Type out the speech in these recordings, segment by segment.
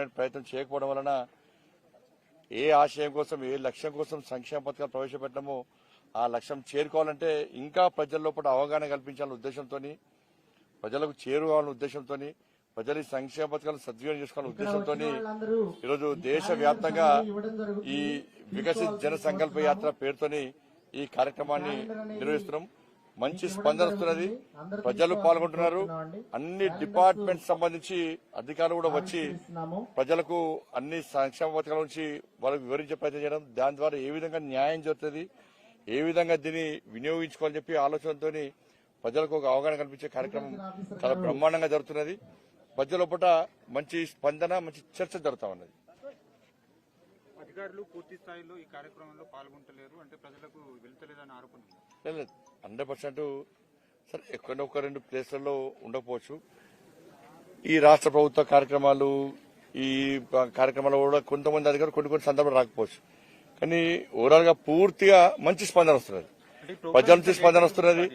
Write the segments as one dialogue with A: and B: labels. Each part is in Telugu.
A: చేరుకునే ప్రయత్నం చేయకపోవడం వలన ఏ ఆశయం కోసం ఏ లక్ష్యం కోసం సంక్షేమ పథకాలు ప్రవేశపెట్టడమో ఆ లక్ష్యం చేరుకోవాలంటే ఇంకా ప్రజల లోపల అవగాహన కల్పించాలనే ఉద్దేశంతో ప్రజలకు చేరుకోవాలనే ఉద్దేశంతో ప్రజలు సంక్షేమ పథకాలను సద్వినియోగం చేసుకోవాలనే ఉద్దేశంతో ఈరోజు దేశ వ్యాప్తంగా ఈ వికసిత్ జన సంకల్ప యాత్ర పేరుతోని ఈ కార్యక్రమాన్ని నిర్వహిస్తున్నాం. మంచి స్పందన వస్తున్నది. ప్రజలు పాల్గొంటున్నారు. అన్ని డిపార్ట్మెంట్ సంబంధించి అధికారులు కూడా వచ్చి ప్రజలకు అన్ని సంక్షేమ పథకాల నుంచి వాళ్ళకు వివరించే ప్రయత్నం చేయడం దాని ద్వారా ఏ విధంగా న్యాయం జరుగుతుంది ఏ విధంగా దీన్ని వినియోగించుకోవాలని చెప్పి ఆలోచనతో ప్రజలకు ఒక అవగాహన కల్పించే కార్యక్రమం చాలా బ్రహ్మాండంగా జరుగుతున్నది. ప్రజల పూట మంచి స్పందన మంచి చర్చ జరుగుతా ఉన్నది.
B: అధికారులు పూర్తి స్థాయిలో ఈ కార్యక్రమంలో పాల్గొంటలేరు అంటే ప్రజలకు వెళ్తలేదని ఆరోపణ.
A: లేదు. హండ్రెడ్ పర్సెంట్ సరే ఎక్కడో ఒక రెండు ప్లేస్లలో ఉండకపోవచ్చు. ఈ రాష్ట్ర ప్రభుత్వ కార్యక్రమాలు ఈ కార్యక్రమాలు కూడా కొంతమంది అధికారులు కొన్ని కొన్ని సందర్భాలు రాకపోవచ్చు. కానీ ఓవరాల్గా పూర్తిగా మంచి స్పందన వస్తున్నది. ప్రజల నుంచి స్పందన వస్తున్నది.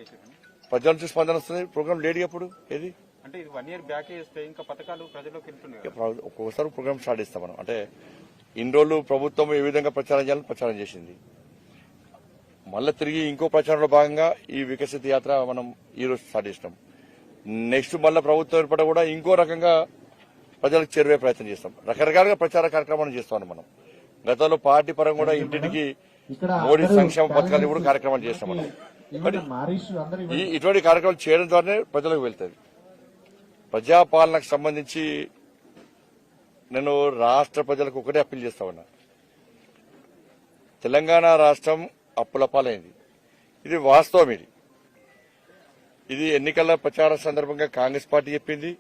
A: ప్రజల నుంచి స్పందన వస్తుంది ప్రోగ్రామ్ లేడీ అప్పుడు ఏది?
B: అంటే ఇది వన్ ఇయర్ బ్యాక్ ఇంకా పథకాలు ప్రజల్లోకి వెళ్తున్నాయి
A: ఒక్కొక్కసారి ప్రోగ్రామ్ స్టార్ట్ చేస్తాం మనం. అంటే ఇన్ని రోజులు ప్రభుత్వం ఏ విధంగా ప్రచారం చేయాలని ప్రచారం చేసింది. మళ్ళీ తిరిగి ఇంకో ప్రచారంలో భాగంగా ఈ వికసిత యాత్ర మనం ఈ రోజు స్టార్ట్ చేసినాం. నెక్స్ట్ మళ్ళీ ప్రభుత్వం ఏర్పడ కూడా ఇంకో రకంగా ప్రజలకు చేరువే ప్రయత్నం చేస్తాం. రకరకాలుగా ప్రచార కార్యక్రమాలు చేస్తాం మనం. గతంలో పార్టీ పరంగా కూడా ఇంటింటికి మోడీ సంక్షేమ పథకాలు ఇప్పుడు కార్యక్రమాలు చేస్తాం మనం. ఈ. ఇటువంటి కార్యక్రమాలు చేయడం ద్వారానే ప్రజలకు వెళ్తుంది. ప్రజాపాలనకు సంబంధించి నేను రాష్ట్ర ప్రజలకు ఒకటే అప్పీల్ చేస్తా ఉన్నా. తెలంగాణ రాష్ట్రం అప్పుల పాలైంది. ఇది వాస్తవం ఇది. ఇది ఎన్నికల ప్రచార సందర్భంగా కాంగ్రెస్ పార్టీ చెప్పింది.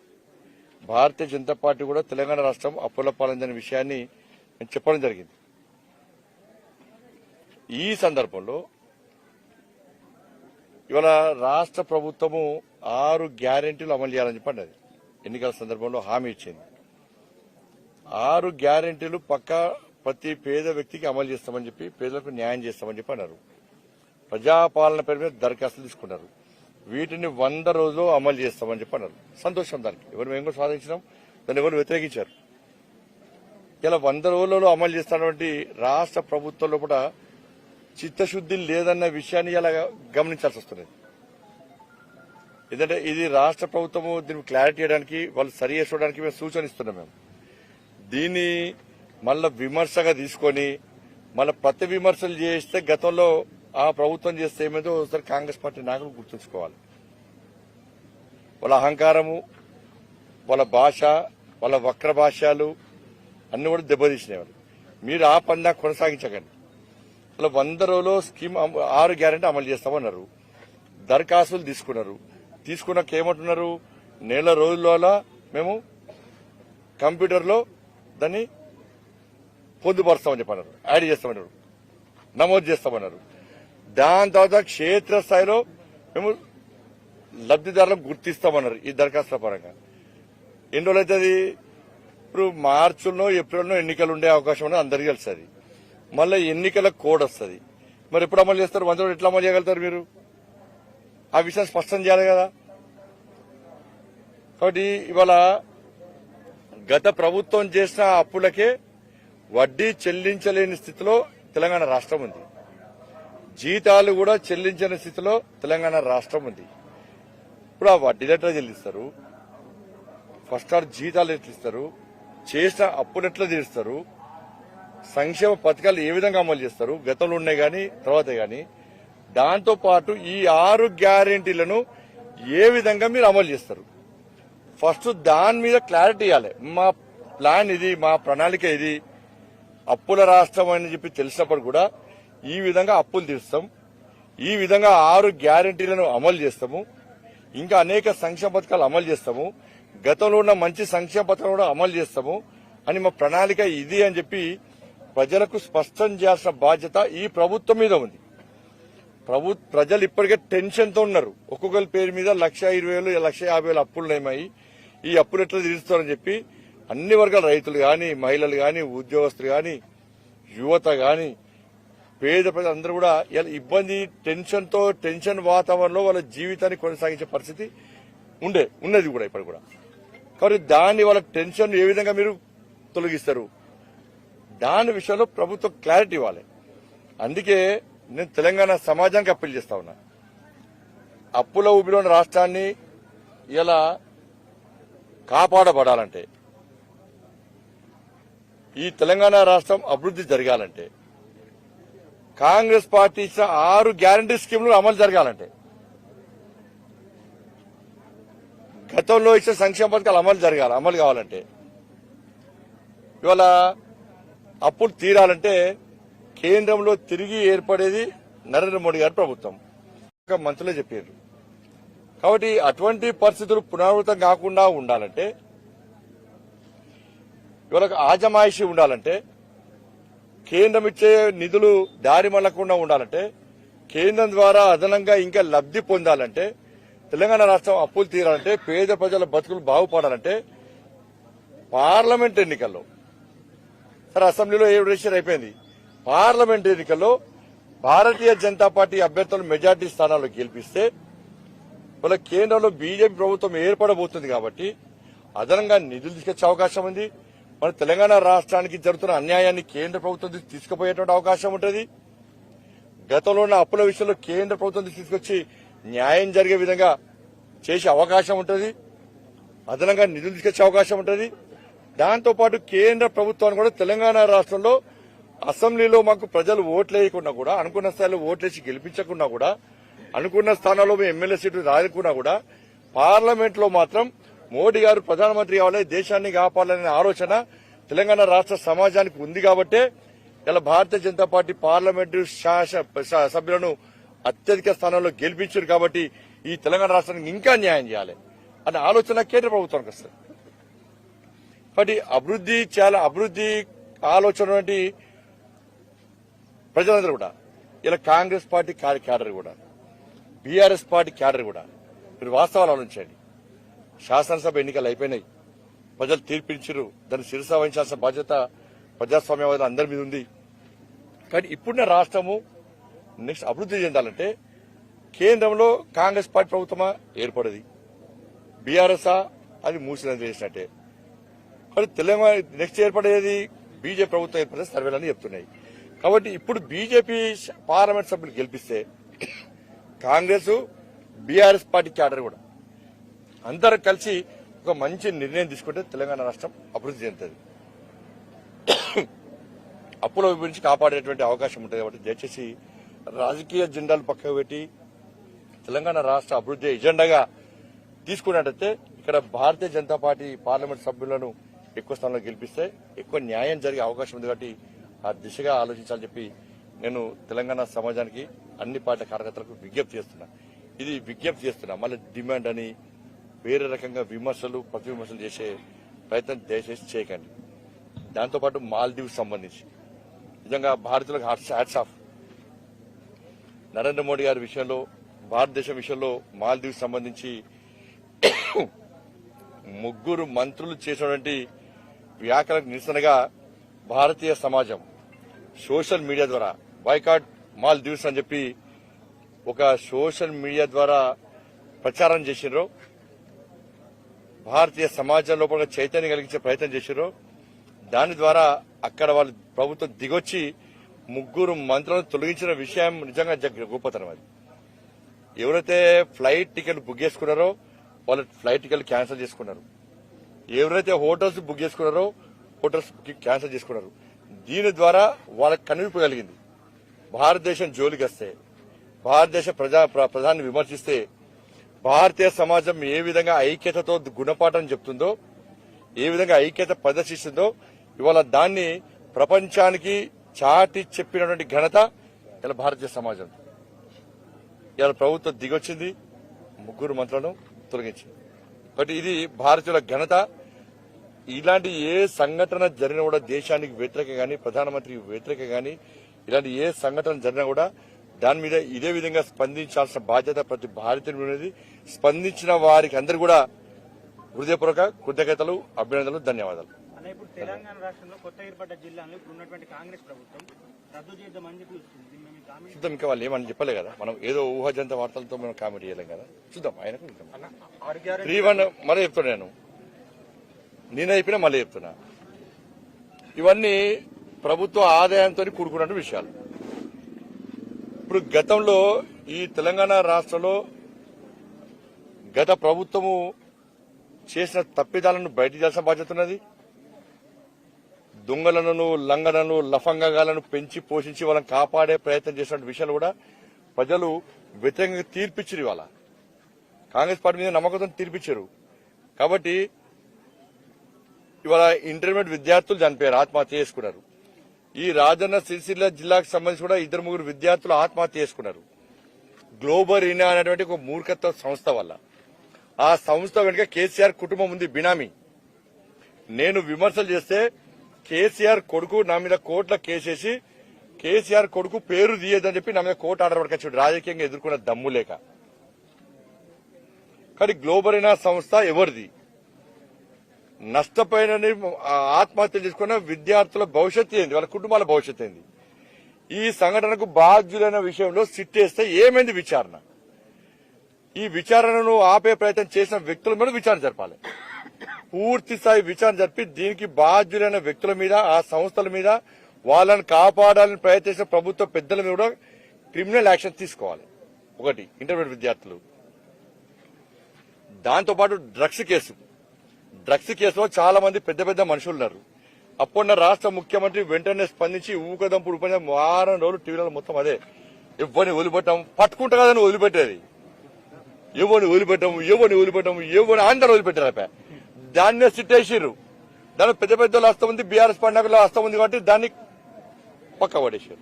A: భారతీయ జనతా పార్టీ కూడా తెలంగాణ రాష్ట్రం అప్పుల పాలైందనే విషయాన్ని నేను చెప్పడం జరిగింది. ఈ సందర్భంలో ఇవాళ రాష్ట్ర ప్రభుత్వము ఆరు గ్యారెంటీలు అమలు చేయాలని చెప్పండి అది. ఎన్నికల సందర్భంలో హామీ ఇచ్చింది. ఆరు గ్యారెంటీలు పక్క ప్రతి పేద వ్యక్తికి అమలు చేస్తామని చెప్పి పేదలకు న్యాయం చేస్తామని చెప్పి అన్నారు. ప్రజాపాలన పేరు మీద దరఖాస్తులు తీసుకున్నారు. వీటిని వంద రోజులు అమలు చేస్తామని చెప్పి అన్నారు. సంతోషం దానికి. ఎవరు మేము కూడా సాధించినాం. దాన్ని ఎవరు వ్యతిరేకించారు? ఇలా వంద రోజులలో అమలు చేస్తున్నటువంటి రాష్ట్ర ప్రభుత్వంలో కూడా చిత్తశుద్ధి లేదన్న విషయాన్ని ఇలా గమనించాల్సి వస్తున్నది. ఎందుకంటే ఇది రాష్ట్ర ప్రభుత్వము దీన్ని క్లారిటీ చేయడానికి వాళ్ళు సరి చేసుకోవడానికి మేము సూచన ఇస్తున్నాం మేము. దీన్ని మళ్ళా విమర్శగా తీసుకొని మళ్ళీ ప్రతి విమర్శలు చేస్తే గతంలో ఆ ప్రభుత్వం చేస్తే ఏమైందో ఒకసారి కాంగ్రెస్ పార్టీ నాయకులు గుర్తుంచుకోవాలి. వాళ్ళ అహంకారము వాళ్ళ భాష వాళ్ళ వక్ర భాషలు అన్ని కూడా దెబ్బతీసినాయి మీరు ఆ పందా కొనసాగించకండి. అలా వంద రోజుల్లో స్కీమ్ ఆరు గ్యారెంటీ అమలు చేస్తామన్నారు. దరఖాస్తులు తీసుకున్నారు. తీసుకున్నాక ఏమంటున్నారు? నెల రోజుల మేము కంప్యూటర్లో దాన్ని పొందుపరుస్తామని చెప్పన్నారు. యాడ్ చేస్తామన్నారు. నమోదు చేస్తామన్నారు. దాని తర్వాత క్షేత్రస్థాయిలో మేము లబ్ధిదారులను గుర్తిస్తామన్నారు ఈ దరఖాస్తుల పరంగా. ఎన్ని రోజులు అవుతుంది? ఇప్పుడు మార్చిలో ఏప్రిల్లో ఎన్నికలు ఉండే అవకాశం ఉన్నది అందరికీ తెలుస్తుంది మళ్ళీ ఎన్నికల కోడ్ వస్తుంది. మరి ఎప్పుడు అమలు చేస్తారు? మంత్రులు ఎట్లా అమలు చేయగలుగుతారు మీరు? ఆ విషయం స్పష్టం చేయాలి కదా? కాబట్టి ఇవాళ గత ప్రభుత్వం చేసిన అప్పులకే వడ్డీ చెల్లించలేని స్థితిలో తెలంగాణ రాష్ట్రం ఉంది. జీతాలు కూడా చెల్లించని స్థితిలో తెలంగాణ రాష్ట్రం ఉంది. ఇప్పుడు ఆ వడ్డీలు ఎట్లా చెల్లిస్తారు? ఫస్ట్ ఆర్ జీతాలు ఎట్లా ఇస్తారు? చేసిన అప్పులు ఎట్లా తీరుస్తారు? సంక్షేమ పథకాలు ఏ విధంగా అమలు చేస్తారు? గతంలో ఉన్నాయి కానీ తర్వాత కానీ. దాంతో పాటు ఈ ఆరు గ్యారెంటీలను ఏ విధంగా మీరు అమలు చేస్తారు? ఫస్ట్ దాని మీద క్లారిటీ ఇవ్వాలి. మా ప్లాన్ ఇది మా ప్రణాళిక ఇది. అప్పుల రాష్ట్రం అని చెప్పి తెలిసినప్పుడు కూడా ఈ విధంగా అప్పులు తీరుస్తాం. ఈ విధంగా ఆరు గ్యారెంటీలను అమలు చేస్తాము. ఇంకా అనేక సంక్షేమ పథకాలు అమలు చేస్తాము. గతంలో ఉన్న మంచి సంక్షేమ పథకాలు కూడా అమలు చేస్తాము. అని మా ప్రణాళిక ఇది అని చెప్పి ప్రజలకు స్పష్టం చేయాల్సిన బాధ్యత ఈ ప్రభుత్వం మీద ఉంది. ప్రభు ప్రజలు ఇప్పటికే టెన్షన్తో ఉన్నారు. ఒక్కొక్కరి పేరు మీద లక్ష ఇరవై వేలు లక్ష యాభై వేలు అప్పులు ఉన్నాయి ఈ అప్పులు ఎట్లా తీరుస్తారని చెప్పి అన్ని వర్గాల రైతులు కానీ మహిళలు కానీ ఉద్యోగస్తులు కానీ యువత కానీ పేద ప్రజలందరూ కూడా ఇబ్బంది టెన్షన్తో టెన్షన్ వాతావరణంలో వాళ్ళ జీవితాన్ని కొనసాగించే పరిస్థితి ఉండే ఉన్నది కూడా ఇప్పుడు కూడా. కాబట్టి దాన్ని వాళ్ళ టెన్షన్ ఏ విధంగా మీరు తొలగిస్తారు? దాని విషయంలో ప్రభుత్వం క్లారిటీ ఇవ్వాలి. అందుకే నేను తెలంగాణ సమాజానికి అప్పీల్ చేస్తా ఉన్నా. అప్పుల ఊబిలోని ఉన్న రాష్ట్రాన్ని ఇలా కాపాడబడాలంటే ఈ తెలంగాణ రాష్ట్రం అభివృద్ధి జరగాలంటే కాంగ్రెస్ పార్టీ ఇచ్చిన ఆరు గ్యారంటీ స్కీములు అమలు జరగాలంటే గతంలో ఇచ్చిన సంక్షేమ పథకాలు అమలు జరగాలి అమలు కావాలంటే ఇవాళ అప్పులు తీరాలంటే కేంద్రంలో తిరిగి ఏర్పడేది నరేంద్ర మోడీ గారి ప్రభుత్వం. మంత్రులే చెప్పారు. కాబట్టి అటువంటి పరిస్థితులు పునరావృతం కాకుండా ఉండాలంటే ఇవాళ ఆజమాయిషి ఉండాలంటే కేంద్రం ఇచ్చే నిధులు దారి మళ్ళకుండా ఉండాలంటే కేంద్రం ద్వారా అదనంగా ఇంకా లబ్ధి పొందాలంటే తెలంగాణ రాష్ట్రం అప్పులు తీరాలంటే పేద ప్రజల బతుకులు బాగుపడాలంటే పార్లమెంట్ ఎన్నికల్లో సరే అసెంబ్లీలో ఏడు రిజిస్టర్ అయిపోయింది? పార్లమెంట్ ఎన్నికల్లో భారతీయ జనతా పార్టీ అభ్యర్థులు మెజార్టీ స్థానాల్లో గెలిపిస్తే వాళ్ళ కేంద్రంలో బీజేపీ ప్రభుత్వం ఏర్పడబోతుంది కాబట్టి అదనంగా నిధులు తీసుకొచ్చే అవకాశం ఉంది. మన తెలంగాణ రాష్ట్రానికి జరుగుతున్న అన్యాయాన్ని కేంద్ర ప్రభుత్వం తీసుకుపోయేటువంటి అవకాశం ఉంటుంది. గతంలో ఉన్న అప్పుల విషయంలో కేంద్ర ప్రభుత్వం తీసుకొచ్చి న్యాయం జరిగే విధంగా చేసే అవకాశం ఉంటుంది. అదనంగా నిధులు తీసుకొచ్చే అవకాశం ఉంటుంది. దాంతోపాటు కేంద్ర ప్రభుత్వాన్ని కూడా తెలంగాణ రాష్ట్రంలో అసెంబ్లీలో మాకు ప్రజలు ఓట్లు వేయకుండా కూడా అనుకున్న స్థాయిలో ఓట్లేసి గెలిపించకుండా కూడా అనుకున్న స్థానాల్లో మేము ఎమ్మెల్యే సీట్లు రాయకుండా కూడా పార్లమెంట్లో మాత్రం మోడీ గారు ప్రధానమంత్రి కావాలి దేశాన్ని కాపాడాలనే ఆలోచన తెలంగాణ రాష్ట్ర సమాజానికి ఉంది కాబట్టే ఇలా భారతీయ జనతా పార్టీ పార్లమెంటు శాస సభ్యులను అత్యధిక స్థానంలో గెలిపించారు కాబట్టి ఈ తెలంగాణ రాష్ట్రానికి ఇంకా న్యాయం చేయాలి అనే ఆలోచన కేంద్ర ప్రభుత్వానికి వస్తుంది. కాబట్టి అభివృద్ధి చాలా అభివృద్ధి ఆలోచన వంటి ప్రజలందరూ కూడా ఇలా కాంగ్రెస్ పార్టీ క్యాడర్ కూడా బీఆర్ఎస్ పార్టీ క్యాడర్ కూడా మీరు వాస్తవాలు ఆలోచించండి. శాసనసభ ఎన్నికలు అయిపోయినాయి. ప్రజలు తీర్పించారు దాన్ని శిరస వహించాల్సిన బాధ్యత ప్రజాస్వామ్యవాదులు అందరి మీద ఉంది. కానీ ఇప్పుడున్న రాష్ట్రము నెక్స్ట్ అభివృద్ధి చెందాలంటే కేంద్రంలో కాంగ్రెస్ పార్టీ ప్రభుత్వమా ఏర్పడది. బీఆర్ఎస్ఆ అది మూసిన చేసినట్టే. మరి తెలంగాణ నెక్స్ట్ ఏర్పడేది బీజేపీ ప్రభుత్వం ఏర్పడే సర్వేలని చెప్తున్నాయి. కాబట్టి ఇప్పుడు బీజేపీ పార్లమెంట్ సభ్యులు గెలిపిస్తే కాంగ్రెస్ బీఆర్ఎస్ పార్టీ క్యాడర్ కూడా అందరూ కలిసి ఒక మంచి నిర్ణయం తీసుకుంటే తెలంగాణ రాష్ట్రం అభివృద్ధి చెందుతుంది. అప్పుల గురించి కాపాడేటువంటి అవకాశం ఉంటుంది కాబట్టి దయచేసి రాజకీయ జెండాలు పక్కకు పెట్టి తెలంగాణ రాష్ట్ర అభివృద్ధి ఎజెండాగా తీసుకున్నట్టయితే ఇక్కడ భారతీయ జనతా పార్టీ పార్లమెంట్ సభ్యులను ఎక్కువ స్థానంలో గెలిపిస్తే ఎక్కువ న్యాయం జరిగే అవకాశం ఉంది కాబట్టి ఆ దిశగా ఆలోచించాలని చెప్పి నేను తెలంగాణ సమాజానికి అన్ని పార్టీ కార్యకర్తలకు విజ్ఞప్తి చేస్తున్నా. ఇది విజ్ఞప్తి చేస్తున్నా. మళ్ళీ డిమాండ్ అని వేరే రకంగా విమర్శలు ప్రతి విమర్శలు చేసే ప్రయత్నం దయచేసి చేయకండి. దాంతోపాటు మాల్దీవ్స్ సంబంధించి. నిజంగా భారతీయులకు హ్యాట్స్ ఆఫ్ నరేంద్ర మోడీ గారి విషయంలో భారతదేశం విషయంలో మాల్దీవ్స్ సంబంధించి ముగ్గురు మంత్రులు చేసినటువంటి వ్యాఖ్యలకు నిరసనగా భారతీయ సమాజం సోషల్ మీడియా ద్వారా బాయ్కాట్ మాల్దీవ్స్ అని చెప్పి ఒక సోషల్ మీడియా ద్వారా ప్రచారం చేసినారు భారతీయ సమాజం లోపల చైతన్యం కలిగించే ప్రయత్నం చేశారు దాని ద్వారా అక్కడ వాళ్ళు ప్రభుత్వం దిగొచ్చి ముగ్గురు మంత్రులను తొలగించిన విషయం నిజంగా గొప్పతనం అది. ఎవరైతే ఫ్లైట్ టికెట్ బుక్ చేసుకున్నారో వాళ్ళ ఫ్లైట్ టికెట్ క్యాన్సిల్ చేసుకున్నారు. ఎవరైతే హోటల్స్ బుక్ చేసుకున్నారో హోటల్స్ క్యాన్సిల్ చేసుకున్నారు. దీని ద్వారా వాళ్ళకి కనువిప్పు కలిగింది. భారతదేశం జోలికి వస్తే భారతదేశ ప్రజా ప్ర- ప్రధాని విమర్శిస్తే భారతీయ సమాజం ఏ విధంగా ఐక్యతతో గుణపాఠం చెప్తుందో ఏ విధంగా ఐక్యత ప్రదర్శిస్తుందో ఇవాళ దాన్ని ప్రపంచానికి చాటి చెప్పినటువంటి ఘనత ఇలా భారతీయ సమాజం. ఇవాళ ప్రభుత్వం దిగొచ్చింది ముగ్గురు మంత్రులను తొలగించింది. కాబట్టి ఇది భారతీయుల ఘనత. ఇలాంటి ఏ సంఘటన జరిగినా కూడా దేశానికి వ్యతిరేక కానీ ప్రధానమంత్రికి వ్యతిరేక కానీ ఇలాంటి ఏ సంఘటన జరిగినా కూడా దాని మీద ఇదే విధంగా స్పందించాల్సిన బాధ్యత ప్రతి భారతీయుడి ఉంది. స్పందించిన వారికి అందరు కూడా హృదయపూర్వక కృతజ్ఞతలు అభినందనలు ధన్యవాదాలు.
C: అలా ఇప్పుడు తెలంగాణ రాష్ట్రంలో కొత్త ఏర్పడ్డ జిల్లాలో ఇప్పుడు ఉన్నటువంటి కాంగ్రెస్ ప్రభుత్వం రద్దు చేద్దామని చెప్పి వస్తుంది దీన్ని మేము కామెంట్
A: చూద్దాం ఇంకా వాళ్ళు ఏమని చెప్పలే కదా. మనం ఏదో ఊహాజంత వార్తలతో మనం కామెడీ చేయలేం కదా. చూద్దాం
B: గ్యారెంటీ
A: త్రీ వన్ మళ్ళీ చెప్తున్నా నేను. నేను అయిపోయినా మళ్ళీ చెప్తున్నా. ఇవన్నీ ప్రభుత్వ ఆదాయంతో కూడుకున్న విషయాలు. ఇప్పుడు గతంలో ఈ తెలంగాణ రాష్ట్రంలో గత ప్రభుత్వము చేసిన తప్పిదాలను బయట చేయాల్సిన బాధ్యత ఉన్నది. దొంగలను లంగలను లఫంగాలను పెంచి పోషించి వాళ్ళని కాపాడే ప్రయత్నం చేసిన విషయాలు కూడా ప్రజలు వ్యతిరేకంగా తీర్పిచ్చారు ఇవాళ. కాంగ్రెస్ పార్టీ మీద నమ్మకంతో తీర్పిచ్చారు. కాబట్టి ఇవాళ ఇంటర్మీడియట్ విద్యార్థులు చనిపోయారు ఆత్మహత్య చేసుకున్నారు. ఈ రాజన్న సిరిసిల్ల జిల్లాకు సంబంధించి కూడా ఇద్దరు ముగ్గురు విద్యార్థులు ఆత్మహత్య చేసుకున్నారు. గ్లోబల్ ఇనా అనేటువంటి ఒక మూర్ఖత్వ సంస్థ వల్ల. ఆ సంస్థ వెనుక కేసీఆర్ కుటుంబం ఉంది బినామీ. నేను విమర్శలు చేస్తే కేసీఆర్ కొడుకు నా మీద కోట్ల కేసేసి కేసీఆర్ కొడుకు పేరు తీయదని చెప్పి నా మీద కోర్టు ఆర్డర్ పట్టుకొచ్చాడు రాజకీయంగా ఎదుర్కొన్న దమ్ము లేక. కానీ గ్లోబల్ ఇనా సంస్థ ఎవరిది? నష్టపోయిన ఆత్మహత్య చేసుకున్న విద్యార్థుల భవిష్యత్తు ఏంది? వాళ్ళ కుటుంబాల భవిష్యత్తు ఏంది? ఈ సంఘటనకు బాధ్యులైన విషయంలో సిట్టేస్తే ఏమైంది విచారణ? ఈ విచారణను ఆపే ప్రయత్నం చేసిన వ్యక్తుల మీద విచారణ జరపాలి. పూర్తి స్థాయి విచారణ జరిపి దీనికి బాధ్యులైన వ్యక్తుల మీద ఆ సంస్థల మీద వాళ్ళని కాపాడాలని ప్రయత్నించిన ప్రభుత్వ పెద్దల మీద కూడా క్రిమినల్ యాక్షన్ తీసుకోవాలి. ఒకటి ఇంటర్మీడియట్ విద్యార్థులు. దాంతోపాటు డ్రగ్స్ కేసు. డ్రగ్స్ కేసులో చాలా మంది పెద్ద పెద్ద మనుషులు ఉన్నారు అప్పుడున్న రాష్ట్ర ముఖ్యమంత్రి వెంటనే స్పందించి ఊకదంపుడు ఉడిపోయిన వారం రోజులు టీవీలో మొత్తం అదే. ఎవరిని వదిలిపెట్టాం? పట్టుకుంటా కదని వదిలిపెట్టేది. ఎవరిని వదిలిపెట్టాము ఎవరిని వదిలిపెట్టాము ఎవరిని? అందరు వదిలిపెట్టారు అప్ప. దాన్నే సిట్టేసిర్రు. దాని పెద్ద పెద్ద వాళ్ళు హస్తం ఉంది బీఆర్ఎస్ పండుగలో హస్తం ఉంది కాబట్టి దాన్ని పక్క పడేసారు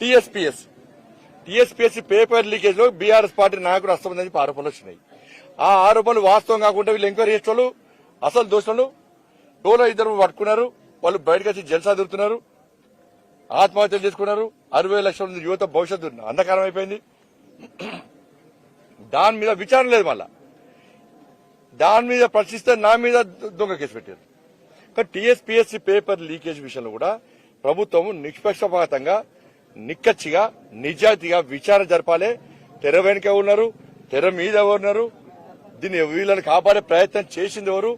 A: టీఎస్పీఎస్. టీఎస్పీఎస్సీ పేపర్ లీకేజ్లో బీఆర్ఎస్ పార్టీ నాయకుడు హస్తం ఉందని ఆరోపణలు వచ్చినాయి. ఆ ఆరోపణలు వాస్తవం కాకుండా వీళ్ళు ఎంక్వైరీ చేసే అసలు దోషులను టోలో ఇద్దరు పట్టుకున్నారు వాళ్ళు బయటకు వచ్చి జల్సా దొరుకుతున్నారు ఆత్మహత్యలు చేసుకున్నారు అరవై లక్షల మంది యువత భవిష్యత్తు అంధకారం అయిపోయింది. దాని మీద విచారణ లేదు మళ్ళా. దాని మీద ప్రశ్నిస్తే నా మీద దొంగ కేసు పెట్టారు. కానీ టీఎస్పీఎస్సీ పేపర్ లీకేజ్ విషయంలో కూడా ప్రభుత్వం నిష్పక్షపాతంగా నిక్కచ్చిగా నిజాయితీగా విచారణ జరపాలి. తెర వెనుక ఉన్నారు తెర మీద ఉన్నారు దీన్ని వీళ్ళని కాపాడే ప్రయత్నం చేసింది ఎవరు?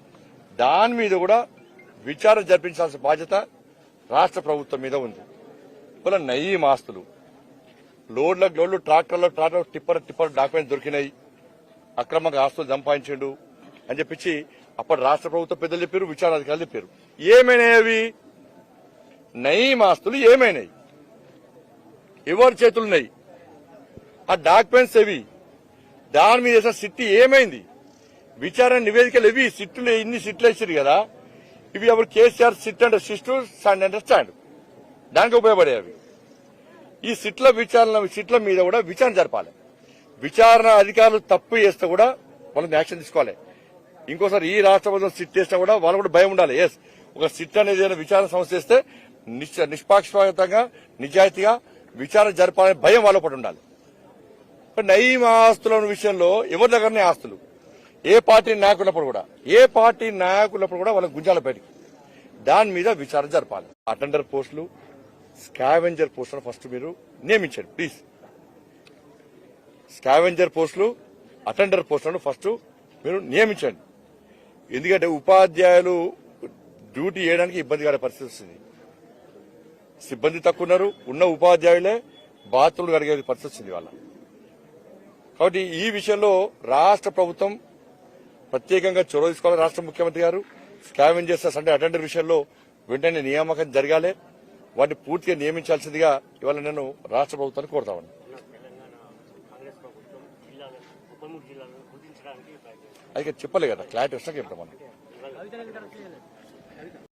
A: దాని మీద కూడా విచారణ జరిపించాల్సిన బాధ్యత రాష్ట్ర ప్రభుత్వం మీద ఉంది. ఇవాళ నయీం ఆస్తులు. లోడ్లకు లోడ్లు ట్రాక్టర్లో ట్రాక్టర్ టిప్పర్ టిప్పర్ డాక్యుమెంట్ దొరికినాయి. అక్రమంగా ఆస్తులు సంపాదించిండు అని చెప్పించి అప్పటి రాష్ట్ర ప్రభుత్వ పెద్దలు చెప్పారు విచారణ అధికారులు చెప్పారు. ఏమైనాయి అవి? నయీం ఆస్తులు ఏమైనాయి? ఎవరి చేతులున్నాయి? ఆ డాక్యుమెంట్స్ ఏవి? దాని మీద సిట్టి ఏమైంది? విచారణ నివేదికలు ఇవి సిట్టులు ఇన్ని సిట్లు వేసారు కదా. ఇవి ఎవరు కేసీఆర్ సిట్ అండ్ సిస్టు స్టాండ్ అండ్ స్టాండ్ దానికి ఉపయోగపడేవి ఈ సిట్ల విచారణ సిట్ల మీద కూడా విచారణ జరపాలి. విచారణ అధికారులు తప్పు చేస్తే కూడా వాళ్ళని యాక్షన్ తీసుకోవాలి. ఇంకోసారి ఈ రాష్ట్ర ప్రభుత్వం సిట్ చేసినా కూడా వాళ్ళు కూడా భయం ఉండాలి. ఎస్ ఒక సిట్ అనేది ఏదైనా విచారణ సంస్థ చేస్తే నిశ్చ- నిష్పాక్షపాతంగా నిజాయితీగా విచారణ జరపాలనే భయం వాళ్ళ పడి ఉండాలి. నయీం ఆస్తుల విషయంలో ఎవరి దగ్గరనే ఆస్తులు? ఏ పార్టీ నాయకులప్పుడు కూడా. ఏ పార్టీ నాయకులప్పుడు కూడా వాళ్ళ గుంజాల బయటికి. దాని మీద విచారణ జరపాలి. అటెండర్ పోస్టులు స్కావెంజర్ పోస్టులు ఫస్ట్ మీరు నియమించండి ప్లీజ్. స్కావెంజర్ పోస్టులు అటెండర్ పోస్టులను ఫస్ట్ మీరు నియమించండి. ఎందుకంటే ఉపాధ్యాయులు డ్యూటీ చేయడానికి ఇబ్బంది కాని పరిస్థితి వస్తుంది. సిబ్బంది తక్కువ ఉన్నారు ఉన్న ఉపాధ్యాయులే బాత్రూమ్లు కడిగే పరిస్థితి వచ్చింది వాళ్ళ కాబట్టి ఈ విషయంలో రాష్ట్ర ప్రభుత్వం ప్రత్యేకంగా చొరవ తీసుకోవాలి. రాష్ట్ర ముఖ్యమంత్రి గారు స్కావెంజర్స్ అంటే అటెండర్ విషయంలో వెంటనే నియామకం జరగాలి. వాటిని పూర్తిగా నియమించాల్సిందిగా ఇవాళ నేను రాష్ట్ర ప్రభుత్వాన్ని కోరుతామని
D: తెలంగాణ కాంగ్రెస్ ప్రభుత్వం జిల్లాలను ముప్పై మూడు జిల్లాలను గుర్తించడానికి ప్రయత్నిస్తుంది.
A: అది చెప్పలే కదా క్లారిటీ వచ్చినాక చెప్తాం మనం.